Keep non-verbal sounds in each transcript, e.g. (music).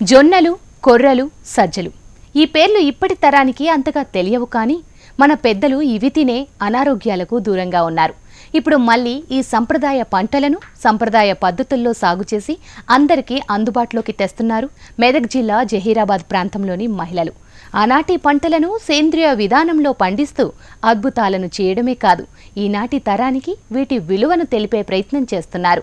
జొన్నలు కొర్రలు సజ్జలు. ఈ పేర్లు ఇప్పటి తరానికి అంతగా తెలియవు కానీ మన పెద్దలు ఇవి తినే అనారోగ్యాలకు దూరంగా ఉన్నారు. ఇప్పుడు మళ్ళీ ఈ సంప్రదాయ పంటలను సంప్రదాయ పద్ధతుల్లో సాగు చేసి అందరికీ అందుబాటులోకి తెస్తున్నారు మెదక్ జిల్లా జహీరాబాద్ ప్రాంతంలోని మహిళలు. ఆనాటి పంటలను సేంద్రియ విధానంలో పండిస్తూ అద్భుతాలను చేయడమే కాదు ఈనాటి తరానికి వీటి విలువను తెలిపే ప్రయత్నం చేస్తున్నారు.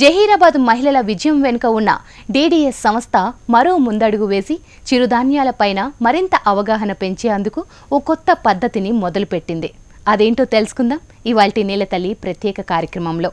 జహీరాబాద్ మహిళల విజయం వెనుక ఉన్న డీడీఎస్ సంస్థ మరో ముందడుగు వేసి చిరుధాన్యాలపైన మరింత అవగాహన పెంచేందుకు ఓ కొత్త పద్ధతిని మొదలుపెట్టింది. అదేంటో తెలుసుకుందాం. ఇవాల్టి నీలతల్లి ప్రత్యేక కార్యక్రమంలో.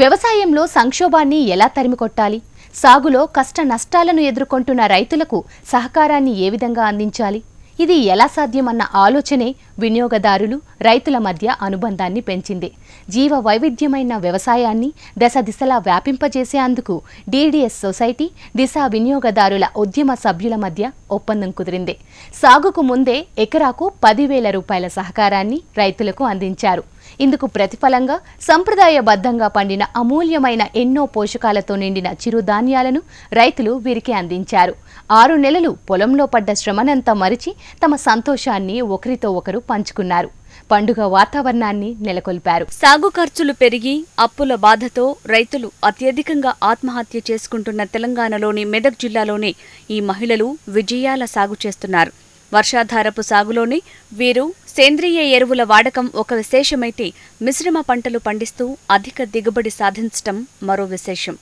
వ్యవసాయంలో సంక్షోభాన్ని ఎలా తరిమికొట్టాలి? సాగులో కష్ట నష్టాలను ఎదుర్కొంటున్న రైతులకు సహకారాన్ని ఏ విధంగా అందించాలి? ఇది ఎలా సాధ్యమన్న ఆలోచనే వినియోగదారులు రైతుల మధ్య అనుబంధాన్ని పెంచింది. జీవ వైవిధ్యమైన వ్యవసాయాన్ని దశ దిశలా వ్యాపింపజేసేందుకు డీడీఎస్ సొసైటీ దిశ వినియోగదారుల ఉద్యమ సభ్యుల మధ్య ఒప్పందం కుదిరింది. సాగుకు ముందే ఎకరాకు పదివేల రూపాయల సహకారాన్ని రైతులకు అందించారు. ఇందుకు ప్రతిఫలంగా సంప్రదాయబద్ధంగా పండిన అమూల్యమైన ఎన్నో పోషకాలతో నిండిన చిరుధాన్యాలను రైతులు వీరికి అందించారు. ఆరు నెలలు పొలంలో పడ్డ శ్రమనంతా మరిచి తమ సంతోషాన్ని ఒకరితో ఒకరు పంచుకున్నారు. పండుగ వాతావరణాన్ని నెలకొల్పారు. సాగు ఖర్చులు పెరిగి అప్పుల బాధతో రైతులు అత్యధికంగా ఆత్మహత్య చేసుకుంటున్న తెలంగాణలోని మెదక్ జిల్లాలోనే ఈ మహిళలు విజయాల సాగు చేస్తున్నారు. వర్షాధారపు సాగులోనే వీరు సేంద్రియ ఎరువుల వాడకం ఒక విశేషమైతే మిశ్రమ పంటలు పండిస్తూ అధిక దిగుబడి సాధించటం మరో విశేషం.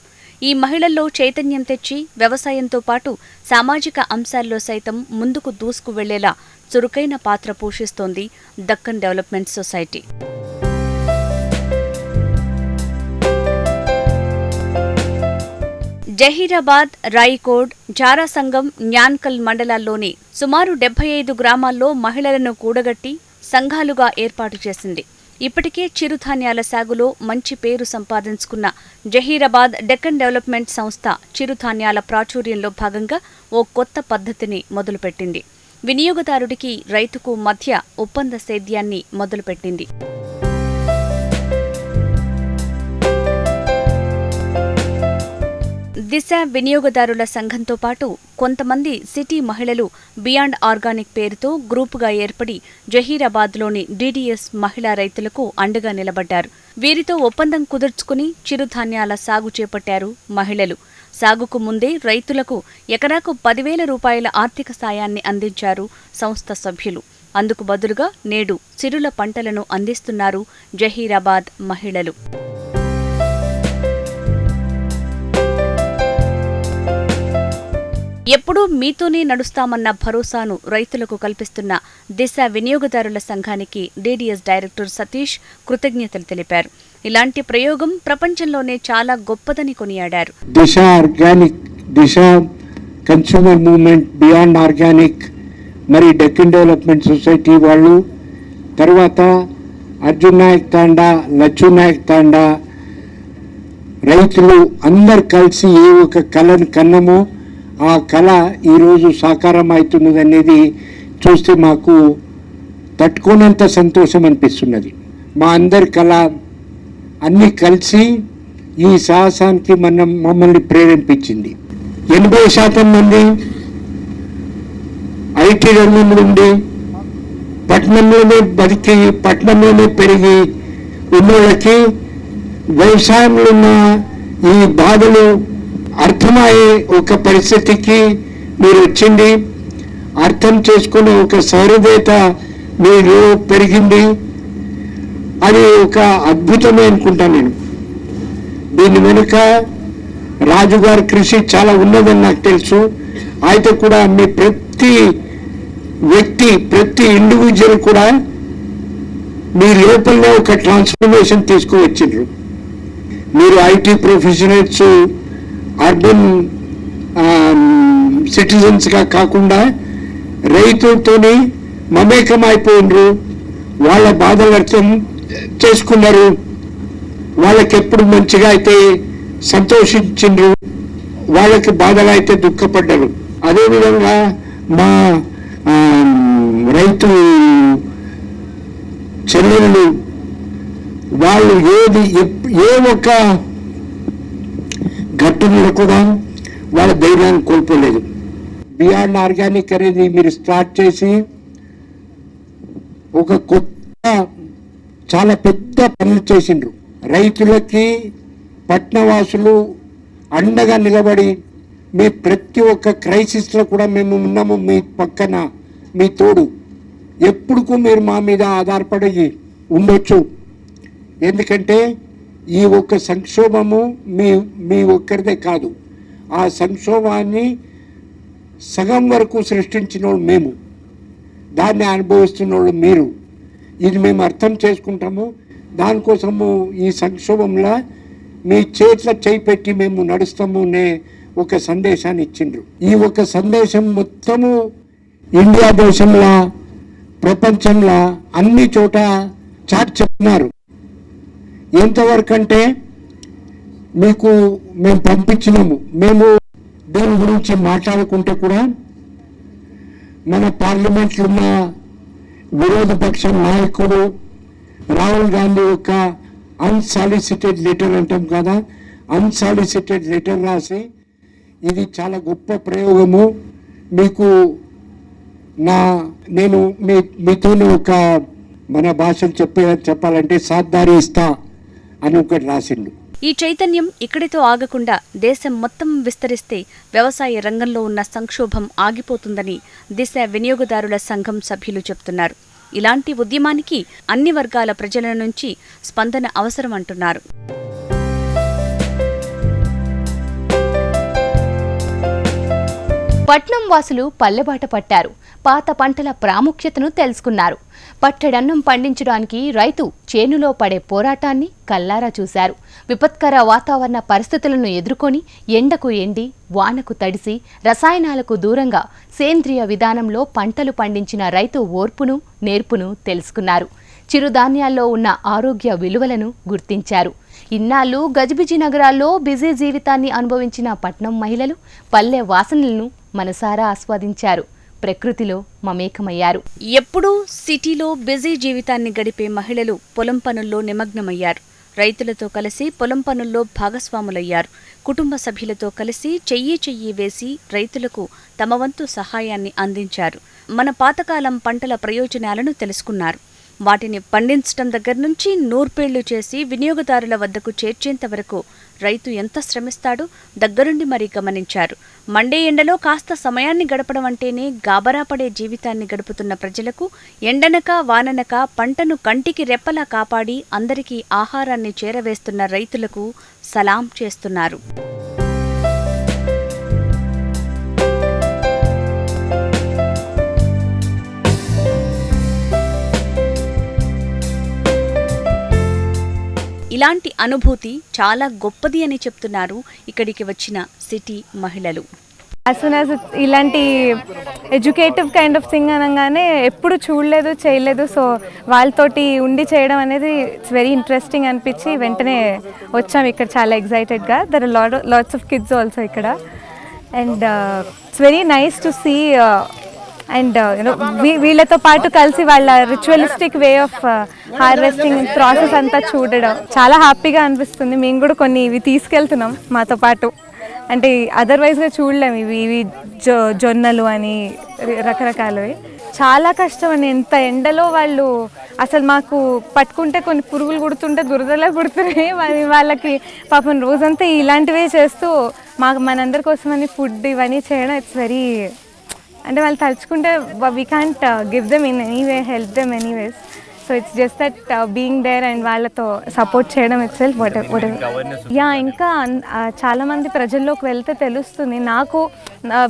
ఈ మహిళల్లో చైతన్యం తెచ్చి వ్యవసాయంతో పాటు సామాజిక అంశాల్లో సైతం ముందుకు దూసుకు వెళ్ళేలా చురుకైన పాత్ర పోషిస్తోంది దక్కన్ డెవలప్మెంట్ సొసైటీ. జహీరాబాద్ రాయికోడ్ జారాసంగం న్యాన్కల్ మండలాల్లోని సుమారు డెబ్బై ఐదు గ్రామాల్లో మహిళలను కూడగట్టి సంఘాలుగా ఏర్పాటు చేసింది. ఇప్పటికే చిరుధాన్యాల సాగులో మంచి పేరు సంపాదించుకున్న జహీరాబాద్ డెక్కన్ డెవలప్మెంట్ సంస్థ చిరుధాన్యాల ప్రాచుర్యంలో భాగంగా ఓ కొత్త పద్ధతిని మొదలుపెట్టింది. వినియోగదారుడికి రైతుకు మధ్య ఒప్పంద సేద్యాన్ని మొదలుపెట్టింది. దిశ వినియోగదారుల సంఘంతో పాటు కొంతమంది సిటీ మహిళలు బియాండ్ ఆర్గానిక్ పేరుతో గ్రూపుగా ఏర్పడి జహీరాబాద్లోని డీడీఎస్ మహిళా రైతులకు అండగా నిలబడ్డారు. వీరితో ఒప్పందం కుదుర్చుకుని చిరుధాన్యాల సాగు చేపట్టారు మహిళలు. సాగుకు ముందే రైతులకు ఎకరాకు పదివేల రూపాయల ఆర్థిక సాయాన్ని అందించారు సంస్థ సభ్యులు. అందుకు బదులుగా నేడు సిరుల పంటలను అందిస్తున్నారు జహీరాబాద్ మహిళలు. ఎప్పుడూ మీతోనే నడుస్తామన్న భరోసాను రైతులకు కల్పిస్తున్న దిశ వినియోగదారుల సంఘానికి డీడీఎస్ డైరెక్టర్ సతీష్ కృతజ్ఞతలు తెలిపారు. ఇలాంటి ప్రయోగం ప్రపంచంలోనే చాలా గొప్పదని కొనియాడారు. Disha organic Disha consumer movement beyond organic మరి డెక్కన్ డెవలప్మెంట్ సొసైటీ వాళ్ళు తర్వాత అర్జున్ నాయక్ తాండా లచ్చు నాయక్ తాండా రైతులు అందరు కలిసి ఏ ఒక కళను కన్నమో ఆ కళ ఈరోజు సాకారం అవుతున్నది అనేది చూస్తే మాకు తట్టుకోనంత సంతోషం అనిపిస్తున్నది మా అందరి కళ అన్నీ కలిసి ఈ సాహసానికి మనం మమ్మల్ని ప్రేరేపించింది. ఎనభై శాతం మంది ఐటీ రంగం నుండి పట్టణంలోనే బతికి పట్టణంలోనే పెరిగి ఉన్నోళ్ళకి వ్యవసాయంలో ఉన్న ఈ బాధలు అర్థమయ్యే ఒక పరిస్థితికి మీరు వచ్చింది అర్థం చేసుకునే ఒక సహృదయత మీరు పెరిగింది. అది ఒక అద్భుతమే అనుకుంటాను నేను. దీని వెనుక రాజుగారి కృషి చాలా ఉన్నదని నాకు తెలుసు. అయితే కూడా మీ ప్రతి వ్యక్తి ప్రతి ఇండివిజువల్ కూడా మీ లోపల ఒక ట్రాన్స్ఫర్మేషన్ తీసుకువచ్చిండ్రు. మీరు ఐటీ ప్రొఫెషనల్స్ అర్బన్ సిటిజన్స్గా కాకుండా రైతులతోని మమేకం అయిపోయినరు వాళ్ళ బాధలు అర్థం చేసుకున్నారు. వాళ్ళకి ఎప్పుడు మంచిగా అయితే సంతోషించిండ్రు వాళ్ళకి బాధలు అయితే దుఃఖపడ్డారు. అదేవిధంగా మా రైతు చెల్లెళ్ళు వాళ్ళు ఏది ఎప్- ఏ ఒక్క ఘట్టంలో కూడా వాళ్ళ ధైర్యాన్ని కోల్పోలేదు. బియాండ్ ఆర్గానిక్ అనేది మీరు స్టార్ట్ చేసి ఒక కొత్త చాలా పెద్ద పనులు చేసిండ్రు. రైతులకి పట్నవాసులు అండగా నిలబడి మీ ప్రతి ఒక్క క్రైసిస్లో కూడా మేము ఉన్నాము మీ పక్కన మీ తోడు. ఎప్పుడుకు మీరు మా మీద ఆధారపడి ఉండొచ్చు. ఎందుకంటే ఈ ఒక్క సంక్షోభము మీ మీ ఒక్కరిదే కాదు. ఆ సంక్షోభాన్ని సగం వరకు సృష్టించిన మేము. దాన్ని అనుభవిస్తున్న వాళ్ళు మీరు. ఇది మేము అర్థం చేసుకుంటాము. దానికోసము ఈ సంక్షోభంలో మీ చేతిలో చేయి పెట్టి మేము నడుస్తాము అనే ఒక సందేశాన్ని ఇచ్చిండ్రు. ఈ ఒక సందేశం మొత్తము ఇండియా దేశంలో ప్రపంచంలో అన్ని చోట చాటి చెప్తున్నారు ఎంతవరకు అంటే మీకు మేము పంపించినాము. మేము దీని గురించి మాట్లాడుకుంటే కూడా మన పార్లమెంట్లో ఉన్న విరోధ పక్ష నాయకుడు రాహుల్ గాంధీ యొక్క అన్సాలిసిటెడ్ లెటర్ అంటాం కదా అన్సాలిసిటెడ్ లెటర్ రాసి ఇది చాలా గొప్ప ప్రయోగము. మీకు నా నేను మీ మీతోనే ఒక మన భాషలు చెప్పే చెప్పాలంటే సాద్దారి ఇస్తా. అని ఒకటి రాసిండు. ఈ చైతన్యం ఇక్కడితో ఆగకుండా దేశం మొత్తం విస్తరిస్తే వ్యవసాయ రంగంలో ఉన్న సంక్షోభం ఆగిపోతుందని దిశ వినియోగదారుల సంఘం సభ్యులు చెబుతున్నారు ఇలాంటి ఉద్యమానికి అన్ని వర్గాల ప్రజల నుంచి స్పందన అవసరం అంటున్నారు. పట్నం వాసులు పల్లెబాట పట్టారు. పాత పంటల ప్రాముఖ్యతను తెలుసుకున్నారు. పట్టెడన్నం పండించడానికి రైతు చేనులో పడే పోరాటాన్ని కల్లారా చూశారు. విపత్కర వాతావరణ పరిస్థితులను ఎదుర్కొని ఎండకు ఎండి వానకు తడిసి రసాయనాలకు దూరంగా సేంద్రియ విధానంలో పంటలు పండించిన రైతు ఓర్పును నేర్పును తెలుసుకున్నారు. చిరుధాన్యాల్లో ఉన్న ఆరోగ్య విలువలను గుర్తించారు. ఇన్నాళ్ళు గజిబిజి నగరాల్లో బిజీ జీవితాన్ని అనుభవించిన పట్నం మహిళలు పల్లె వాసనలను మనసారా ఆస్వాదించారు. ప్రకృతిలో మమేకమయ్యారు. ఎప్పుడూ సిటీలో బిజీ జీవితాన్ని గడిపే మహిళలు పొలం పనుల్లో నిమగ్నమయ్యారు. రైతులతో కలిసి పొలం పనుల్లో భాగస్వాములయ్యారు. కుటుంబ సభ్యులతో కలిసి చెయ్యి చెయ్యి వేసి రైతులకు తమ వంతు సహాయాన్ని అందించారు. మన పాతకాలం పంటల ప్రయోజనాలను తెలుసుకున్నారు. వాటిని పండించటం దగ్గర నుంచి నూర్పేళ్ళు చేసి వినియోగదారుల వద్దకు చేర్చేంత వరకు రైతు ఎంత శ్రమిస్తాడో దగ్గరుండి మరీ గమనించారు. మండే ఎండలో కాస్త సమయాన్ని గడపడం అంటేనే గాబరా పడే జీవితాన్ని గడుపుతున్న ప్రజలకు ఎండనక వాననక పంటను కంటికి రెప్పలా కాపాడి అందరికీ ఆహారాన్ని చేరవేస్తున్న రైతులకు సలాం చేస్తున్నారు. ఇలాంటి అనుభూతి చాలా గొప్పది అని చెప్తున్నారు ఇక్కడికి వచ్చిన సిటీ మహిళలు. యాజ్ సూన్ యాజ్ ఇలాంటి ఎడ్యుకేటివ్ కైండ్ ఆఫ్ థింగ్ అనగానే ఎప్పుడు చూడలేదు చేయలేదు. సో వాళ్ళతోటి ఉండి చేయడం అనేది ఇట్స్ వెరీ ఇంట్రెస్టింగ్ అనిపించి వెంటనే వచ్చాం ఇక్కడ చాలా ఎగ్జైటెడ్గా there lot lots of kids also ఇక్కడ. And it's very nice to see and you know వీళ్ళతో పాటు కలిసి వాళ్ళ ritualistic way of harvesting process అంతా చూడడం చాలా హ్యాపీగా అనిపిస్తుంది. మేము కూడా కొన్ని ఇవి తీసుకెళ్తున్నాం మాతో పాటు. అంటే అదర్వైజ్గా చూడలేము ఇవి ఇవి జొ జొన్నలు అని రకరకాలవి. చాలా కష్టం అని ఎంత ఎండలో వాళ్ళు అసలు మాకు పట్టుకుంటే కొన్ని పురుగులు కుడుతుంటే దురదలా కుడుతున్నాయి (laughs) మరి వాళ్ళకి పాపం రోజంతా ఇలాంటివే చేస్తూ మాకు మనందరి కోసమని ఫుడ్ ఇవన్నీ చేయడం ఇట్స్ వెరీ అంటే వాళ్ళు తలుచుకుంటే we can't give them in any way help them anyways so it's just that being there and వాళ్ళతో సపోర్ట్ చేయడం ఇట్ సెల్ఫ్ వాట్ యా ఇంకా అన్- ఆ, చాలా మంది ప్రజల్లోకి వెళ్తే తెలుస్తుంది. నాకు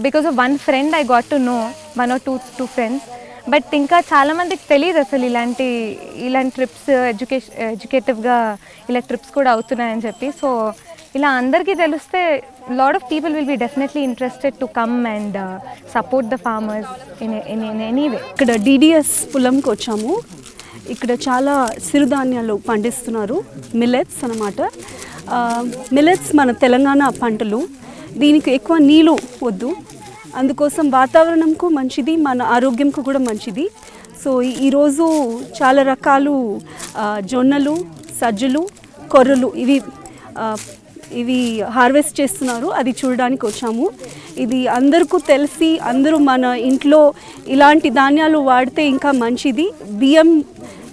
because of one friend I got to know one or two two friends but ఇంకా చాలా మందికి తెలియదు అసలు ఇలాంటి ఇలాంటి ట్రిప్స్ ఎడ్యుకేషన్ ఎడ్యుకేటివ్గా ఇలా ట్రిప్స్ కూడా అవుతున్నాయని చెప్పి. సో ఇలా అందరికీ తెలిస్తే lot of people will be definitely interested to come and support the farmers in in, in any way. ఇక్కడ డిడిఎస్ పొలంకి వచ్చాము. ఇక్కడ చాలా సిరుధాన్యాలు పండిస్తున్నారు. మిల్లెట్స్ అనమాట మిల్లెట్స్ మన తెలంగాణ పంటలు. దీనికి ఎక్కువ నీళ్ళు వద్దు. అందుకోసం వాతావరణంకు మంచిది మన ఆరోగ్యంకు కూడా మంచిది. సో ఈరోజు చాలా రకాలు జొన్నలు సజ్జలు కొర్రలు ఇవి ఇవి హార్వెస్ట్ చేస్తున్నారు. అది చూడడానికి వచ్చాము. ఇది అందరికీ తెలిసి అందరూ మన ఇంట్లో ఇలాంటి ధాన్యాలు వాడితే ఇంకా మంచిది. బియ్యం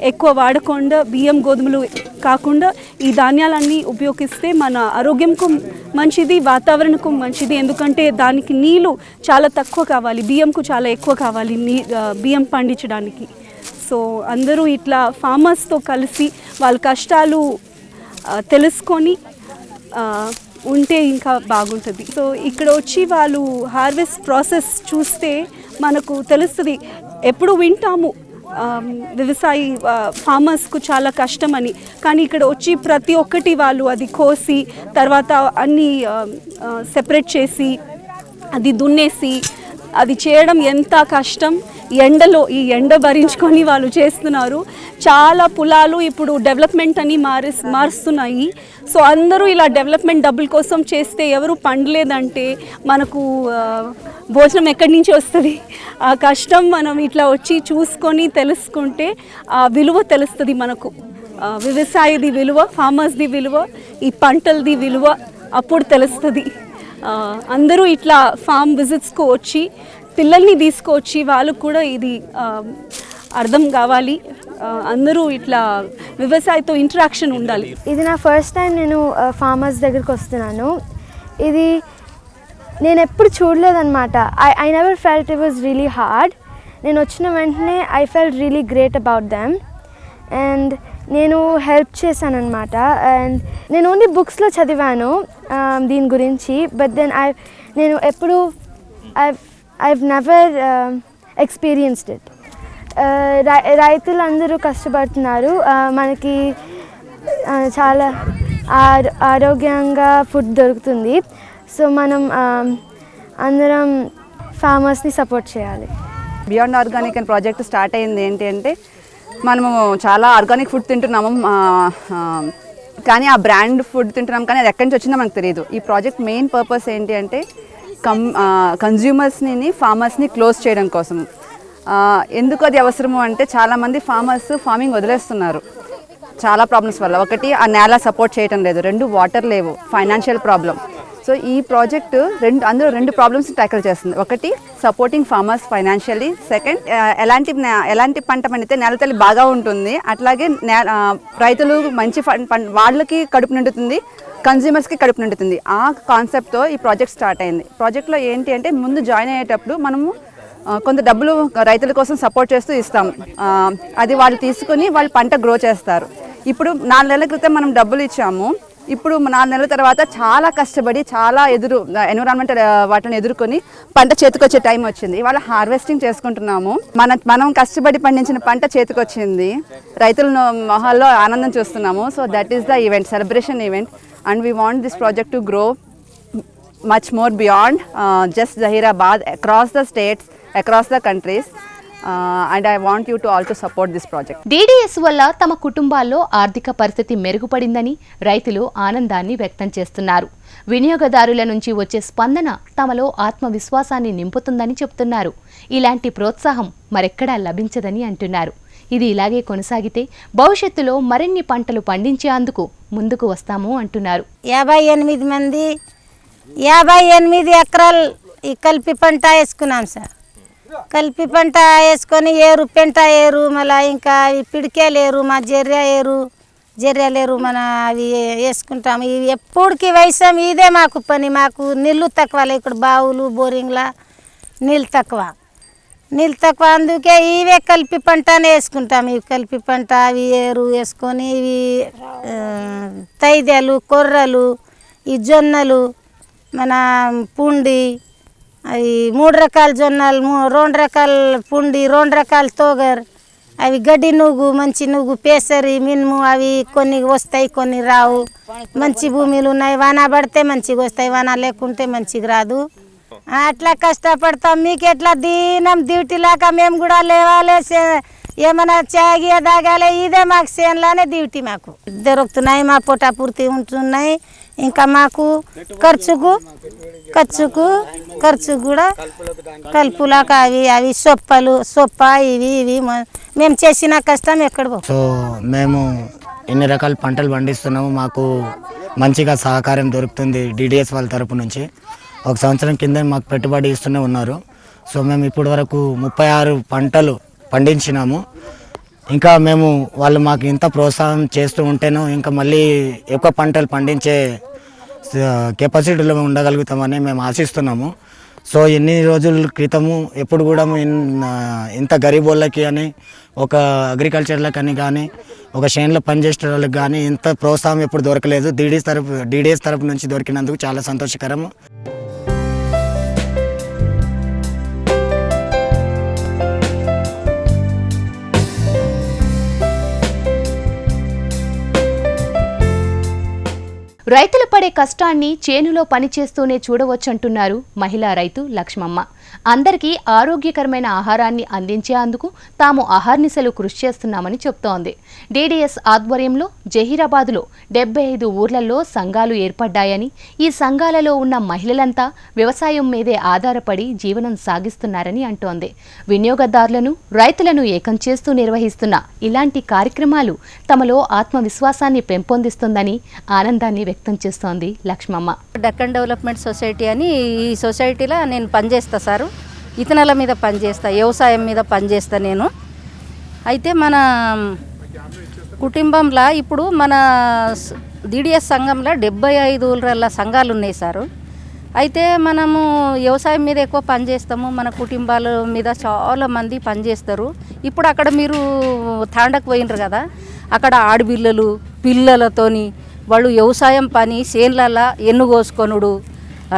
ఎక్కువ వాడకుండా బియ్యం గోధుమలు కాకుండా ఈ ధాన్యాలన్నీ ఉపయోగిస్తే మన ఆరోగ్యంకు మంచిది వాతావరణకు మంచిది. ఎందుకంటే దానికి నీళ్ళు చాలా తక్కువ కావాలి. బియ్యంకు చాలా ఎక్కువ కావాలి నీ బియ్యం పండించడానికి. సో అందరూ ఇట్లా ఫార్మర్స్తో కలిసి వాళ్ళ కష్టాలు తెలుసుకొని ఉంటే ఇంకా బాగుంటుంది. సో ఇక్కడ వచ్చి వాళ్ళు హార్వెస్ట్ ప్రాసెస్ చూస్తే మనకు తెలుస్తుంది ఎప్పుడు వింటాము. వ్యవసాయ ఫార్మర్స్కు చాలా కష్టమని. కానీ ఇక్కడ వచ్చి ప్రతి ఒక్కటి వాళ్ళు అది కోసి తర్వాత అన్నీ సెపరేట్ చేసి అది దున్నేసి అది చేయడం ఎంత కష్టం? ఎండలో ఈ ఎండ భరించుకొని వాళ్ళు చేస్తున్నారు. చాలా పొలాలు ఇప్పుడు డెవలప్మెంట్ అని మారి మారుస్తున్నాయి. సో అందరూ ఇలా డెవలప్మెంట్ డబ్బుల కోసం చేస్తే ఎవరు పండలేదంటే మనకు భోజనం ఎక్కడి నుంచి వస్తుంది? ఆ కష్టం మనం ఇట్లా వచ్చి చూసుకొని తెలుసుకుంటే ఆ విలువ తెలుస్తుంది మనకు. వ్యవసాయది విలువ ఫార్మర్స్ది విలువ ఈ పంటలది విలువ అప్పుడు తెలుస్తుంది. అందరూ ఇట్లా ఫామ్ విజిట్స్కు వచ్చి పిల్లల్ని తీసుకొచ్చి వాళ్ళకు కూడా ఇది అర్థం కావాలి. అందరూ ఇట్లా వ్యవసాయతో ఇంటరాక్షన్ ఉండాలి. ఇది నా ఫస్ట్ టైం నేను ఫార్మర్స్ దగ్గరికి వస్తున్నాను. ఇది నేను ఎప్పుడు చూడలేదన్నమాట. I I never felt it was really hard నేను వచ్చిన వెంటనే I felt really great about them and నేను హెల్ప్ చేశాను అండ్ నేను ఓన్లీ బుక్స్లో చదివాను దీని గురించి. బట్ దెన్ ఐ నేను ఎప్పుడు I I've never experienced it రైతులందరూ కష్టపడుతున్నారు. Uh, మనకి చాలా ఆరోగ్యంగా ఫుడ్ దొరుకుతుంది. సో మనం అందరం ఫార్మర్స్ని సపోర్ట్ చేయాలి. Beyond organic and project start అయింది ఏంటి అంటే మనము చాలా ఆర్గానిక్ ఫుడ్ తింటున్నాము. కానీ ఆ బ్రాండ్ ఫుడ్ తింటున్నాం కానీ అది ఎక్కడి నుంచి వచ్చిందో మనకు తెలియదు ఈ ప్రాజెక్ట్ మెయిన్ పర్పస్ ఏంటి అంటే కం కన్జ్యూమర్స్ని ఫార్మర్స్ని క్లోజ్ చేయడం కోసం. ఎందుకు అది అవసరము అంటే చాలామంది ఫార్మర్స్ ఫార్మింగ్ వదిలేస్తున్నారు. చాలా ప్రాబ్లమ్స్ వల్ల. ఒకటి ఆ నేల సపోర్ట్ చేయటం లేదు. రెండు వాటర్ లేవు. ఫైనాన్షియల్ ప్రాబ్లం సో ఈ ప్రాజెక్ట్ రెండు అందులో రెండు ప్రాబ్లమ్స్ ట్యాకిల్ చేస్తుంది. ఒకటి సపోర్టింగ్ ఫార్మర్స్ ఫైనాన్షియలీ సెకండ్ ఎలాంటి ఎలాంటి పంట పండితే నేల తల్లి బాగా ఉంటుంది. అట్లాగే నే రైతులు మంచి ఫం- వాళ్ళకి కడుపు నిండుతుంది. కన్జ్యూమర్స్కి కడుపు నిండుతుంది. ఆ కాన్సెప్ట్తో ఈ ప్రాజెక్ట్ స్టార్ట్ అయింది. ప్రాజెక్ట్లో ఏంటి అంటే ముందు జాయిన్ అయ్యేటప్పుడు మనము కొంత డబ్బులు రైతుల కోసం సపోర్ట్ చేస్తూ ఇస్తాం అది వాళ్ళు తీసుకుని వాళ్ళు పంట గ్రో చేస్తారు. ఇప్పుడు నాలుగు నెలల క్రితం మనం డబ్బులు ఇచ్చాము. ఇప్పుడు నాలుగు నెలల తర్వాత చాలా కష్టపడి చాలా ఎదురు ఎన్విరాన్మెంట్ వాటిని ఎదుర్కొని పంట చేతికొచ్చే టైం వచ్చింది. ఇవాళ హార్వెస్టింగ్ చేసుకుంటున్నాము. మన మనం కష్టపడి పండించిన పంట చేతికొచ్చింది. రైతుల మొహాల్లో ఆనందం చూస్తున్నాము. So that is the event celebration event and we want this project to grow much more beyond just Zaheerabad across the states across the countries and I want you to also support this project. DDS వల్ల తమ కుటుంబాల్లో ఆర్థిక పరిస్థితి మెరుగుపడిందని రైతులు ఆనందాన్ని వ్యక్తం చేస్తున్నారు. వినియోగదారుల నుంచి వచ్చే స్పందన తమలో ఆత్మవిశ్వాసాన్ని నింపుతుందని చెప్తున్నారు. ఇలాంటి ప్రోత్సాహం మరెక్కడా లభించదని అంటున్నారు. ఇది ఇలాగే కొనసాగితే భవిష్యత్తులో మరిన్ని పంటలు పండించేందుకు ముందుకు వస్తాము అంటున్నారు. యాభై ఎనిమిది మంది యాభై ఎనిమిది ఎకరాలు ఈ కలిపి పంట వేసుకున్నాం సార్. కలిపి పంట వేసుకొని ఏరు పెంట ఏరు మళ్ళీ ఇంకా పిడికే పిడికేలు ఏరు మా జర్ర ఏరు జర్రెలు లేరు మన అవి వేసుకుంటాము. ఇవి ఎప్పుడుకి వేసాం ఇదే మాకు పని. మాకు నీళ్ళు తక్కువ ఇక్కడ బావులు బోరింగ్లా నీళ్ళు తక్కువ. నీళ్ళు తక్కువ అందుకే ఇవే కలిపి పంటనే వేసుకుంటాం ఇవి కలిపి పంట అవి ఏరు వేసుకొని ఇవి తైదెలు కొర్రలు ఈ జొన్నలు మన పుండి అవి మూడు రకాల జొన్నలు మూ- రెండు రకాల పుండి రెండు రకాల తోగర్. అవి గడ్డి నువ్వు మంచి నువ్వు పేసరి మినుము అవి కొన్ని వస్తాయి కొన్ని రావు. మంచి భూమిలు ఉన్నాయి. వాన పడితే మంచిగా వస్తాయి వాన లేకుంటే మంచిగా రాదు. అట్లా కష్టపడతాం. మీకు ఎట్లా దీనం డ్యూటీ లాగా మేము కూడా లేవాలి సే- ఏమైనా చాగి తాగాలి ఇదే మాకు చేనులోనే డ్యూటీ మాకు. దొరుకుతున్నాయి మా పూట పూర్తి ఉంటున్నాయి. ఇంకా మాకు ఖర్చుకు ఖర్చుకు ఖర్చు కూడా కల్పులకు అవి అవి సొప్పలు సొప్ప ఇవి ఇవి మేము చేసిన కష్టం ఎక్కడ సో మేము ఇన్ని రకాల పంటలు పండిస్తున్నాము మాకు మంచిగా సహకారం దొరుకుతుంది డిడిఎస్ వాళ్ళ తరపు నుంచి. ఒక సంవత్సరం కింద మాకు పెట్టుబడి ఇస్తూనే ఉన్నారు. సో మేము ఇప్పటి వరకు ముప్పై ఆరు పంటలు పండించినాము. ఇంకా మేము వాళ్ళు మాకు ఇంత ప్రోత్సాహం చేస్తూ ఉంటేనో ఇంకా మళ్ళీ ఎక్కువ పంటలు పండించే కెపాసిటీలో ఉండగలుగుతామని మేము ఆశిస్తున్నాము. సో ఎన్ని రోజుల క్రితము ఎప్పుడు కూడా ఇంత గరీబ్ వాళ్ళకి అని ఒక అగ్రికల్చర్లకు అని కానీ ఒక షేన్లో పనిచేసే వాళ్ళకి కానీ ఇంత ప్రోత్సాహం ఎప్పుడు దొరకలేదు. డీడీఎస్ తరపు డీడీఎస్ తరపు నుంచి దొరికినందుకు చాలా సంతోషకరం రైతులు పడే కష్టాన్ని చేనులో పనిచేస్తూనే చూడవచ్చంటున్నారు మహిళా రైతు లక్ష్మమ్మ. అందరికీ ఆరోగ్యకరమైన ఆహారాన్ని అందించేందుకు తాము అహర్నిశలు కృషి చేస్తున్నామని చెప్తోంది. డీడీఎస్ ఆధ్వర్యంలో జహీరాబాద్లో డెబ్బై ఐదు ఊర్లలో సంఘాలు ఏర్పడ్డాయని ఈ సంఘాలలో ఉన్న మహిళలంతా వ్యవసాయం మీదే ఆధారపడి జీవనం సాగిస్తున్నారని అంటోంది. వినియోగదారులను రైతులను ఏకం చేస్తూ నిర్వహిస్తున్న ఇలాంటి కార్యక్రమాలు తమలో ఆత్మవిశ్వాసాన్ని పెంపొందిస్తుందని ఆనందాన్ని వ్యక్తం చేస్తోంది లక్ష్మమ్మ. డక్కన్ డెవలప్మెంట్ సొసైటీ అని ఈ సొసైటీలో నేను పనిచేస్తా సార్. ఇతనాల మీద పనిచేస్తా వ్యవసాయం మీద పనిచేస్తా నేను. అయితే మన కుటుంబంలో ఇప్పుడు మన డిడిఎస్ సంఘంలో డెబ్బై ఐదు సంఘాలు ఉన్నాయి సారు. అయితే మనము వ్యవసాయం మీద ఎక్కువ పనిచేస్తాము. మన కుటుంబాల మీద చాలా మంది పనిచేస్తారు. ఇప్పుడు అక్కడ మీరు తాండకు పోయినరు కదా అక్కడ ఆడపిల్లలు పిల్లలతోని వాళ్ళు వ్యవసాయం పని చేనులలో ఎన్ను కోసుకొనుడు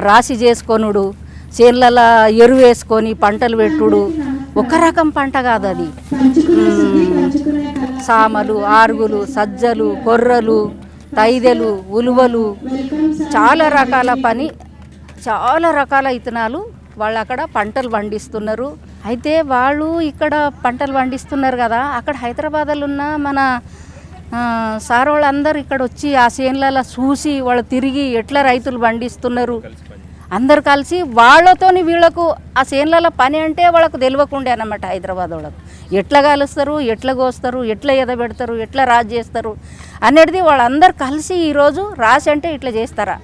రాశి చేసుకొనుడు చేన్లల ఎరువు వేసుకొని పంటలు పెట్టుడు. ఒక రకం పంట కాదు అది. సామలు ఆరుగులు సజ్జలు కొర్రలు తైదెలు ఉలువలు. చాలా రకాల పని చాలా రకాల ఇత్తనాలు వాళ్ళు అక్కడ పంటలు పండిస్తున్నారు. అయితే వాళ్ళు ఇక్కడ పంటలు పండిస్తున్నారు కదా అక్కడ హైదరాబాద్లో ఉన్న మన సార్ వాళ్ళందరూ ఇక్కడ వచ్చి ఆ చేన్లలో చూసి వాళ్ళు తిరిగి ఎట్లా రైతులు పండిస్తున్నారు. అందరు కలిసి వాళ్ళతోని వీళ్ళకు ఆ చేన్లలో పని అంటే వాళ్ళకు తెలియకుండే అన్నమాట హైదరాబాద్ వాళ్ళకు. ఎట్లా కలుస్తారు ఎట్లా కోస్తారు ఎట్లా ఎదబెడతారు ఎట్లా రాజు చేస్తారు అనేది వాళ్ళందరూ కలిసి ఈరోజు రాసి అంటే ఇట్లా చేస్తారా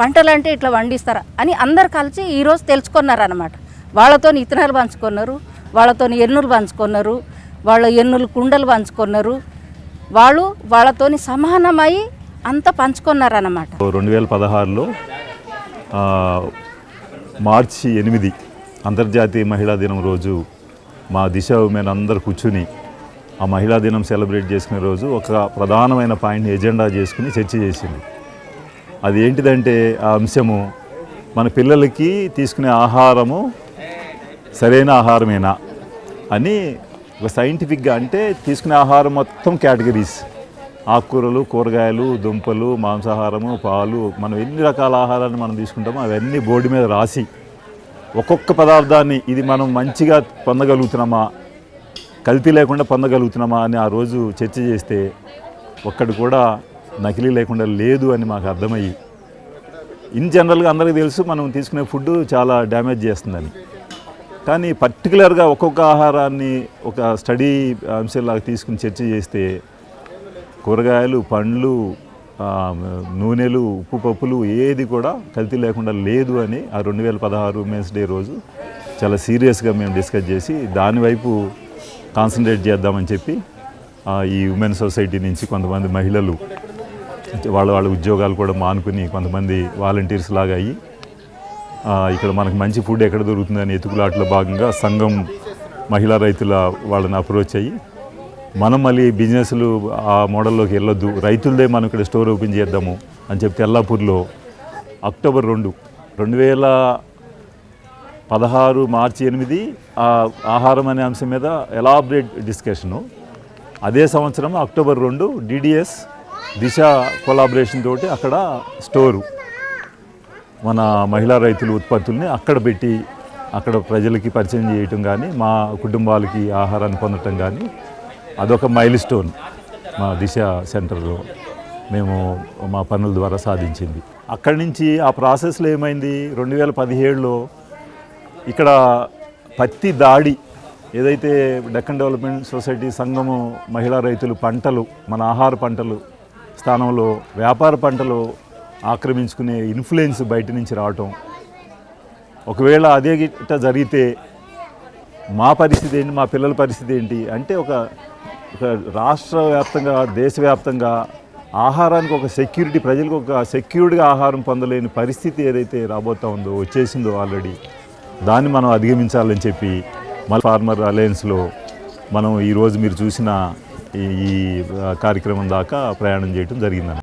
పంటలు అంటే ఇట్లా పండిస్తారా అని అందరు కలిసి ఈరోజు తెలుసుకున్నారనమాట వాళ్ళతో ఇత్తనాలు పంచుకున్నారు వాళ్ళతో ఎన్నులు పంచుకున్నారు వాళ్ళ ఎన్నులు కుండలు పంచుకున్నారు వాళ్ళు వాళ్ళతోని సమానమై అంతా పంచుకున్నారన్నమాట. రెండు వేల పదహారులో మార్చి ఎనిమిది అంతర్జాతీయ మహిళా దినం రోజు మా దిశ ఉమెన్ అందరు కూర్చుని ఆ మహిళా దినం సెలబ్రేట్ చేసుకునే రోజు ఒక ప్రధానమైన పాయింట్ని ఎజెండా చేసుకుని చర్చ చేసింది. అది ఏంటిదంటే ఆ అంశము మన పిల్లలకి తీసుకునే ఆహారము సరైన ఆహారమేనా అని ఒక సైంటిఫిక్గా అంటే తీసుకునే ఆహారం మొత్తం కేటగిరీస్. ఆకుకూరలు కూరగాయలు దుంపలు మాంసాహారము పాలు మనం ఎన్ని రకాల ఆహారాన్ని మనం తీసుకుంటామో అవన్నీ బోర్డు మీద రాసి ఒక్కొక్క పదార్థాన్ని ఇది మనం మంచిగా పొందగలుగుతున్నామా కల్తీ లేకుండా పొందగలుగుతున్నామా అని ఆ రోజు చర్చ చేస్తే ఒక్కడు కూడా నకిలీ లేకుండా లేదు అని మాకు అర్థమయ్యి ఇన్ జనరల్గా అందరికీ తెలుసు మనం తీసుకునే ఫుడ్ చాలా డ్యామేజ్ చేస్తుందని. కానీ పర్టికులర్గా ఒక్కొక్క ఆహారాన్ని ఒక స్టడీ అంశంలాగా తీసుకుని చర్చ చేస్తే కూరగాయలు పండ్లు నూనెలు ఉప్పు పప్పులు ఏది కూడా కల్తీ లేకుండా లేదు అని ఆ రెండు వేల పదహారు ఉమెన్స్ డే రోజు చాలా సీరియస్గా మేము డిస్కస్ చేసి దాని వైపు కాన్సన్ట్రేట్ చేద్దామని చెప్పి ఈ ఉమెన్ సొసైటీ నుంచి కొంతమంది మహిళలు వాళ్ళ వాళ్ళ ఉద్యోగాలు కూడా మానుకుని కొంతమంది వాలంటీర్స్ లాగా అయ్యి ఇక్కడ మనకు మంచి ఫుడ్ ఎక్కడ దొరుకుతుందని ఎతుకులాట్లో భాగంగా సంఘం మహిళా రైతుల వాళ్ళని అప్రోచ్ అయ్యి మనం మళ్ళీ బిజినెస్లు ఆ మోడల్లోకి వెళ్ళొద్దు. రైతులదే మనం ఇక్కడ స్టోర్ ఓపెన్ చేద్దాము అని చెప్పి తెల్లాపూర్లో అక్టోబర్ రెండు రెండు వేల పదహారు మార్చి ఎనిమిది ఆహారం అనే అంశం మీద ఎలాబరేట్ డిస్కషను. అదే సంవత్సరం అక్టోబర్ రెండు డిడిఎస్ దిశ కొలాబరేషన్ తోటి అక్కడ స్టోరు. మన మహిళా రైతుల ఉత్పత్తుల్ని అక్కడ పెట్టి అక్కడ ప్రజలకి పరిచయం చేయటం కానీ మా కుటుంబాలకి ఆహారాన్ని పొందటం కానీ అదొక మైల్ స్టోన్ మా దిశ సెంటర్లో మేము మా పనుల ద్వారా సాధించింది. అక్కడి నుంచి ఆ ప్రాసెస్లో ఏమైంది? రెండు వేల పదిహేడులో ఇక్కడ పత్తి దాడి ఏదైతే డెక్కన్ డెవలప్మెంట్ సొసైటీ సంఘము మహిళా రైతులు పంటలు మన ఆహార పంటలు స్థానంలో వ్యాపార పంటలు ఆక్రమించుకునే ఇన్ఫ్లుయెన్స్ బయట నుంచి రావటం. ఒకవేళ అదే గిట్ట జరిగితే మా పరిస్థితి ఏంటి? మా పిల్లల పరిస్థితి ఏంటి? అంటే ఒక ఒక రాష్ట్ర వ్యాప్తంగా దేశవ్యాప్తంగా ఆహారానికి ఒక సెక్యూరిటీ ప్రజలకు ఒక సెక్యూర్డ్గా ఆహారం పొందలేని పరిస్థితి ఏదైతే రాబోతా ఉందో వచ్చేసిందో ఆల్రెడీ దాన్ని మనం అధిగమించాలని చెప్పి మన ఫార్మర్ అలయన్స్లో మనం ఈరోజు మీరు చూసిన ఈ కార్యక్రమం దాకా ప్రయాణం చేయడం జరిగిందన్న.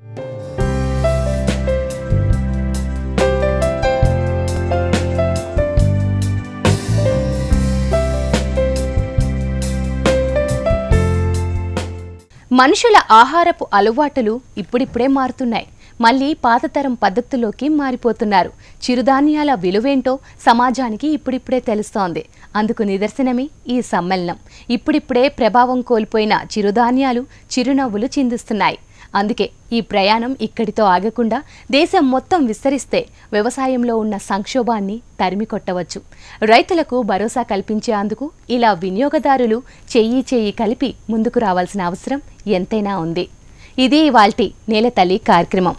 మనుషుల ఆహారపు అలవాటులు ఇప్పుడిప్పుడే మారుతున్నాయి. మళ్ళీ పాతతరం పద్ధతుల్లోకి మారిపోతున్నారు. చిరుధాన్యాల విలువేంటో సమాజానికి ఇప్పుడిప్పుడే తెలుస్తోంది. అందుకు నిదర్శనమే ఈ సమ్మేళనం. ఇప్పుడిప్పుడే ప్రభావం కోల్పోయిన చిరుధాన్యాలు చిరునవ్వులు చిందిస్తున్నాయి. అందుకే ఈ ప్రయాణం ఇక్కడితో ఆగకుండా దేశం మొత్తం విస్తరిస్తే వ్యవసాయంలో ఉన్న సంక్షోభాన్ని తరిమి కొట్టవచ్చు. రైతులకు భరోసా కల్పించేందుకు ఇలా వినియోగదారులు చెయ్యి చెయ్యి కలిపి ముందుకు రావాల్సిన అవసరం ఎంతైనా ఉంది. ఇది ఇవాల్టి నేలతల్లి కార్యక్రమం.